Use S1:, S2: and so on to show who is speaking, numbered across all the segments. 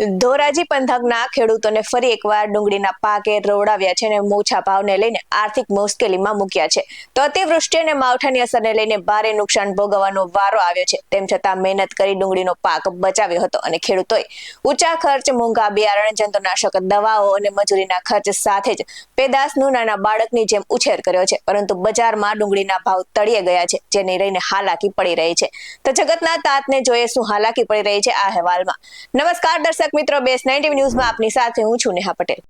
S1: ધોરાજી પંથકના ખેડૂતોને ફરી એકવાર ડુંગળીના પાકે રોવડાવ્યા છે અને મોછા ભાવને લઈને આર્થિક મુશ્કેલીમાં મૂક્યા છે. તો અતિવૃષ્ટિ અને માવઠાની અસરને લઈને ભારે નુકસાન ભોગવવાનો વારો આવ્યો છે. તેમ છતાં મહેનત કરી ડુંગળીનો પાક બચાવ્યો હતો અને ખેડૂતોએ ઊંચા ખર્ચ, મોંઘા બિયારણ, જંતુનાશક, દવાઓ અને મજૂરીના ખર્ચ સાથે જ પેદાશનું નાના બાળકની જેમ ઉછેર કર્યો છે. પરંતુ બજારમાં ડુંગળીના ભાવ તળિયે ગયા છે, જેને લઈને હાલાકી પડી રહી છે. તો જગતના તાતને જોઈએ શું હાલાકી પડી રહી છે આ અહેવાલમાં. નમસ્કાર, દર્શક મિત્રો બેસ નાઇન્ટી ન્યૂઝમાં આપની સાથે હું છું નેહા પટેલ.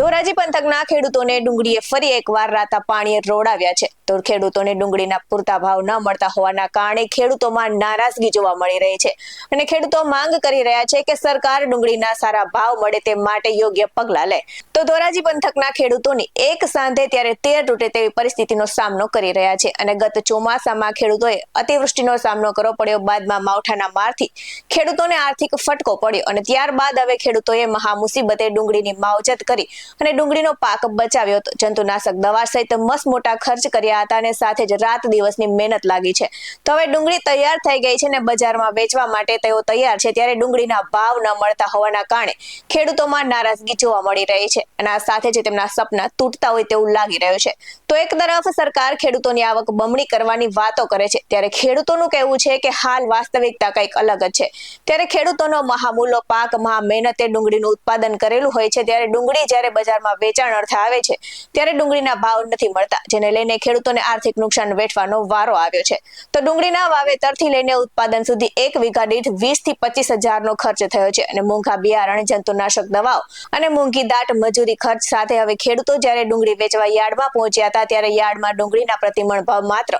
S1: ધોરાજી પંથકના ખેડૂતોને ડુંગળીએ ફરી એકવાર રાતા પાણીએ રોડાવ્યા છે. તો ખેડૂતોને ડુંગળીના પૂરતા ભાવ ન મળતા હોવાના કારણે ખેડૂતોમાં નારાજગી જોવા મળી રહી છે. અને ખેડૂતો માંગ કરી રહ્યા છે કે સરકાર ડુંગળીના સારા ભાવ મળે તે માટે યોગ્ય પગલાં લે. તો ધોરાજી પંથકના ખેડૂતોની એક સાંધે ત્યારે તેર તૂટે તેવી પરિસ્થિતિનો સામનો કરી રહ્યા છે. અને ગત ચોમાસામાં ખેડૂતોએ અતિવૃષ્ટિનો સામનો કરવો પડ્યો. બાદમાં માવઠાના મારથી ખેડૂતોને આર્થિક ફટકો પડ્યો. અને ત્યારબાદ હવે ખેડૂતોએ મહા મુસીબતે ડુંગળીની માવજત કરી અને ડુંગળીનો પાક બચાવ્યો હતો. જંતુનાશક દવા સહિત મસ્ત મોટા ખર્ચ કર્યા હતા અને સાથે જ રાત દિવસની મહેનત લાગી છે. તો હવે ડુંગળી તૈયાર થઈ ગઈ છે અને બજારમાં વેચવા માટે તેઓ તૈયાર છે ત્યારે ડુંગળીના ભાવ ન મળતા હોવાના કારણે ખેડૂતોમાં નારાજગી જોવા મળી રહી છે અને આ સાથે જ તેમના સપના તૂટતા હોય તેવું લાગી રહ્યું છે. તો એક તરફ સરકાર ખેડૂતોની આવક બમણી કરવાની વાતો કરે છે ત્યારે ખેડૂતોનું કહેવું છે કે હાલ વાસ્તવિકતા કંઈક અલગ જ છે. ત્યારે ખેડૂતોનો મહામૂલો પાક મહા મહેનતે ડુંગળીનું ઉત્પાદન કરેલું હોય છે ત્યારે ડુંગળી જ્યારે બજારમાં વેચાણ અર્થે આવે છે, ત્યારે ડુંગળીના ભાવ નથી મળતા, જેને લઈને ખેડૂતોને આર્થિક નુકસાન વેઠવાનો વારો આવ્યો છે. તો ડુંગળીના વાવેતરથી લઈને ઉત્પાદન સુધી એક વીઘા દીઠ વીસથી પચીસ હજારનો ખર્ચ થયો છે અને મોંઘા બિયારણ, જંતુનાશક દવાઓ અને મોંઘી દાટ મજૂરી ખર્ચ સાથે હવે ખેડૂતો જ્યારે ડુંગળી વેચવા યાર્ડમાં પહોંચ્યા હતા, ત્યારે યાર્ડમાં ડુંગળીના પ્રતિમણ ભાવ માત્ર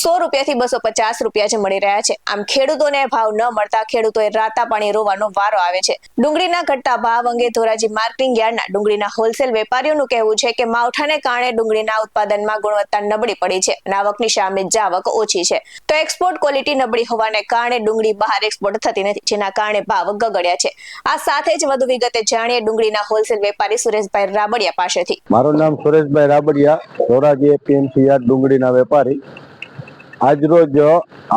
S1: સો રૂપિયાથી બસો પચાસ રૂપિયા જ મળી રહ્યા છે. આમ ખેડૂતોને ભાવ ન મળતા ખેડૂતોએ રાતા પાણી રોવાનો વારો આવે છે. ડુંગળીના ઘટતા ભાવ અંગે ધોરાજી માર્કેટિંગ યાર્ડના ડુંગળીના હોલસેલ વેપારીઓનું કહેવું છે કે માવઠાને કારણે ડુંગળીના ઉત્પાદનમાં ગુણવત્તા નબળી પડી છે. અને આવકની સામે જાવક ઓછી છે. તો એક્સપોર્ટ ક્વોલિટી નબળી હોવાને કારણે ડુંગળી બહાર એક્સપોર્ટ થતી નથી, જેના કારણે ભાવ ગગડ્યા છે. આ સાથે જ વધુ વિગતે જાણીએ ડુંગળીના હોલસેલ વેપારી સુરેશભાઈ રાબડિયા પાસેથી.
S2: મારું નામ સુરેશભાઈ રાબડિયા, ધોરાજી એપીએમસી ડુંગળીના વેપારી. આજરોજ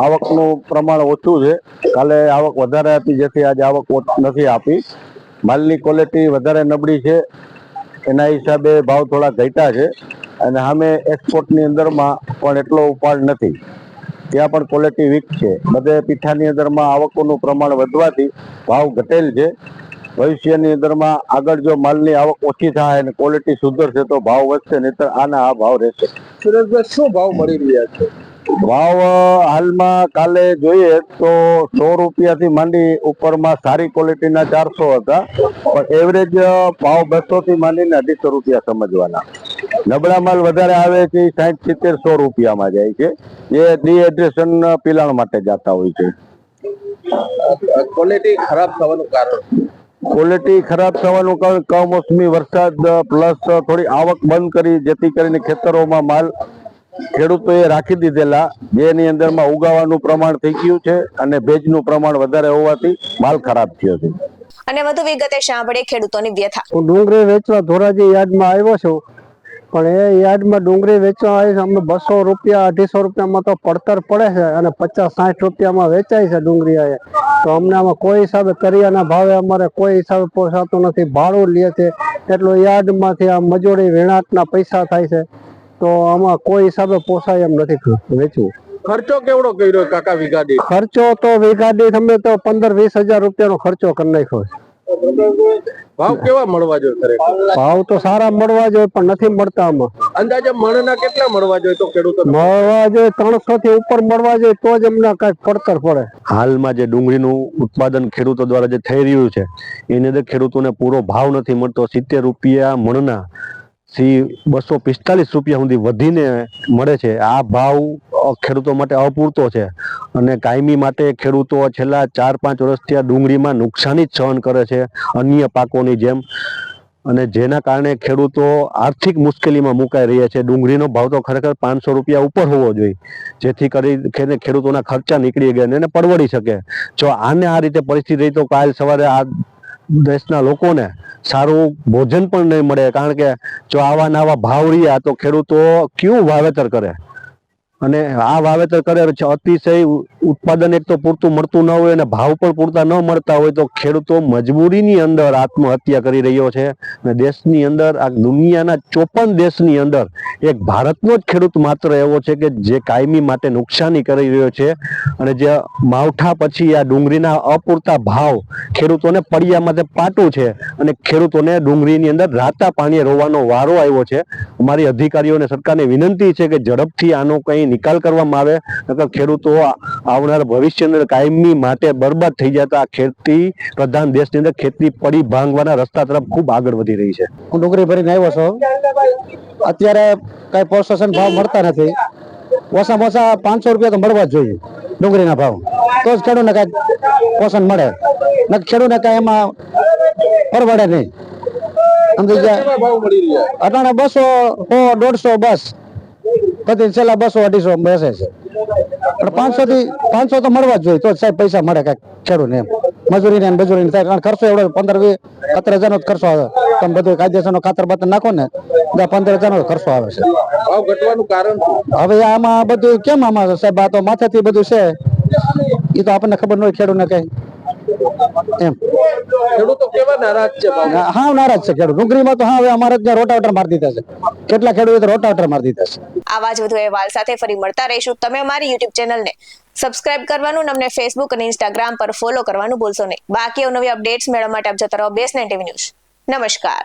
S2: આવકનું પ્રમાણ ઓછું છે. કાલે આવક વધારે આપી, જેથી આજે આવક નથી આપી. માલની ક્વોલિટી વધારે નબળી છે. એના હિસાબે ભાવ થોડા ઘટ્યા છે અને સામે એક્સપોર્ટની અંદરમાં પણ એટલો ઉપાડ નથી. ત્યાં પણ ક્વોલિટી વીક છે. બધે પીઠાની અંદરમાં આવકોનું પ્રમાણ વધવાથી ભાવ ઘટેલ છે. ભવિષ્યની અંદરમાં આગળ જો માલની આવક ઓછી થાય અને ક્વોલિટી સુધરશે તો ભાવ વધશે, નહીતર આના આ ભાવ રહેશે.
S3: સુરેશભાઈ શું ભાવ મળી રહ્યા છે?
S2: ભાવ હાલમાં કાલે જોઈએ તો સો રૂપિયાથી માંડી ઉપરમાં સારી ક્વોલિટીના ચારસો હતા. પણ એવરેજ ભાવ બસો થી માંડીને અઢીસો રૂપિયા સમજવાના. નબળા માલ વધારે આવે છે એ સાઠ સિત્તેર સો રૂપિયામાં જાય છે. જે ડિહાઇડ્રેશન પિલાણ માટે જતા હોય છે.
S3: ક્વોલિટી ખરાબ થવાનું કારણ?
S2: ક્વોલિટી ખરાબ થવાનું કારણ કમોસમી વરસાદ પ્લસ થોડી આવક બંધ કરી જેથી કરીને ખેતરોમાં માલ ખેડૂતોએ રાખી દીધેલા જેની અંદરમાં ઉગાવાનું પ્રમાણ થઈ ગયું છે અને ભેજનું પ્રમાણ વધારે હોવાથી માલ ખરાબ થયો છે.
S1: અને વધુ વિગતે સાંભળીએ ખેડૂતોની વ્યથા.
S4: હું ડુંગળી વેચવા ધોરાજી યાર્ડમાં આવ્યો છું પણ એ યાર્ડમાં ડુંગળી વેચવા આવી છે અમને બસો રૂપિયા અઢીસો રૂપિયામાં તો પડતર પડે છે અને પચાસ સાઠ રૂપિયામાં વેચાય છે ડુંગળી તો અમને આમાં કોઈ હિસાબે કરિયાના ભાવે અમારે કોઈ હિસાબે પોસાતું નથી ભાડું લે છે એટલું યાર્ડમાંથી આ મજૂરી વેણાટના પૈસા થાય છે. તો આમાં કોઈ હિસાબે પોસાય એમ નથી વેચવું.
S3: ખર્ચો કેવડો કર્યો કાકા વીઘા દીઠ?
S4: ખર્ચો તો વીઘા દીઠ અમે તો પંદર વીસ હજાર રૂપિયાનો ખર્ચો કરી નાખ્યો
S3: ભાવ કેવા મળવા જોઈએ
S4: ભાવ તો સારા મળવા જોઈએ પણ નથી મળતા આમાં.
S3: અંદાજે મણના કેટલા મળવા જોઈએ તો ખેડૂતો
S4: મળવા જોઈએ ત્રણસો થી ઉપર મળવા જોઈએ તો જ એમને કંઈક પડતર પડે.
S5: હાલમાં જે ડુંગળીનું ઉત્પાદન ખેડૂતો દ્વારા જે થઈ રહ્યું છે એની અંદર ખેડૂતોને પૂરો ભાવ નથી મળતો. સિત્તેર રૂપિયા મણના થી બસો પિસ્તાલીસ રૂપિયા સુધી વધીને મળે છે. આ ભાવ ખેડૂતો માટે અપૂરતો છે અને કાયમી માટે ખેડૂતો છેલ્લા ચાર પાંચ વર્ષથી આ ડુંગળીમાં નુકસાની જ સહન કરે છે, અન્ય પાકોની જેમ. અને જેના કારણે ખેડૂતો આર્થિક મુશ્કેલીમાં મુકાઈ રહ્યા છે. ડુંગળીનો ભાવ તો ખરેખર પાંચસો રૂપિયા ઉપર હોવો જોઈએ. જેથી કરી ખેડૂતોના ખર્ચા નીકળી ગયા અને પરવડી શકે. જો આને આ રીતે પરિસ્થિતિ રહી તો કાલ સવારે આ દેશના લોકોને સારું ભોજન પણ નહીં મળે. કારણ કે જો આવા નવા ભાવ રહ્યા તો ખેડૂતો કયું વાવેતર કરે? અને આ વાવેતર કરે છે, અતિશય ઉત્પાદન એક તો પૂરતું મળતું ન હોય અને ભાવ પણ પૂરતા ન મળતા હોય તો ખેડૂતો મજબૂરીની અંદર આત્મહત્યા કરી રહ્યો છે. અને દેશની અંદર, આ દુનિયાના ચોપન દેશની અંદર, એક ભારતનો જ ખેડૂત માત્ર એવો છે કે જે કાયમી માટે નુકસાની કરી રહ્યો છે. અને જે માવઠા પછી આ ડુંગળીના અપૂરતા ભાવ ખેડૂતોને પડિયા માટે પાટું છે અને ખેડૂતોને ડુંગળીની અંદર રાતા પાણીએ રોવાનો વારો આવ્યો છે. અમારી અધિકારીઓને સરકારને વિનંતી છે કે ઝડપથી આનો કંઈ નિકાલ કરવામાં આવે, નકર ખેડૂતો આવનાર ભવિષ્યની કાયમી માટે બરબાદ થઈ જતા ખેતી પ્રધાન દેશની અંદર ખેતી પડી ભાંગવાના રસ્તા તરફ ખૂબ આગળ વધી રહી છે.
S4: હું ડુંગળી ભરીને આવ્યો છું. અત્યારે કઈ પ્રોસેસન ભાવ મળતા નથી. ઓછામાં ઓછા પાંચસો રૂપિયા તો મળવા જ જોઈએ, ડુંગળીના ભાવ. તો જ ખેડૂતને કાંઈ પોષણ મળે. ન ખેડૂતને કાંઈ એમાં પરવડે નહીં. સમજી ગયા? અટાણે બસો દોઢસો બસ. પછી છેલ્લા બસો અઢીસો બેસે છે. પણ પાંચસો થી પાંચસો તો મળવા જ જોઈએ તો સાહેબ પૈસા મળે કંઈક ખેડૂત એમ. મજૂરી ને મજૂરી થાય ખર્ચો એવડો પંદર વીસ સત્તર હજાર નો જ ખર્ચો આવે. તમે બધું કાયદેસર નો ખાતર બાતર નાખો ને પંદર હજાર નો ખર્ચો આવે છે. હવે આમાં બધું કેમ આમાં સાહેબ? આ તો માથેથી બધું છે. એ તો આપણને ખબર ન હોય ખેડૂતને કઈ. એમ.
S3: ખેડૂતો કેવા નારાજ છે
S4: હા નારાજ છે ખેડૂત. ડુંગળીમાં તો હા હવે અમારે ત્યાં રોટાવટર મારી દીધા છે. કેટલા ખેડૂતો રોટાવટર મારી દીધા છે.
S1: આવા જ વધુ અહેવાલ સાથે ફરી મળતા રહીશું. તમે અમારી યુટ્યુબ ચેનલને સબસ્ક્રાઇબ કરવાનું અને અમને ફેસબુક અને ઇન્સ્ટાગ્રામ પર ફોલો કરવાનું ભૂલશો નહીં. બાકી નવી અપડેટ્સ મેળવવા માટે આપ જતા રહો. બેસ ટીવી ન્યૂઝ નમસ્કાર.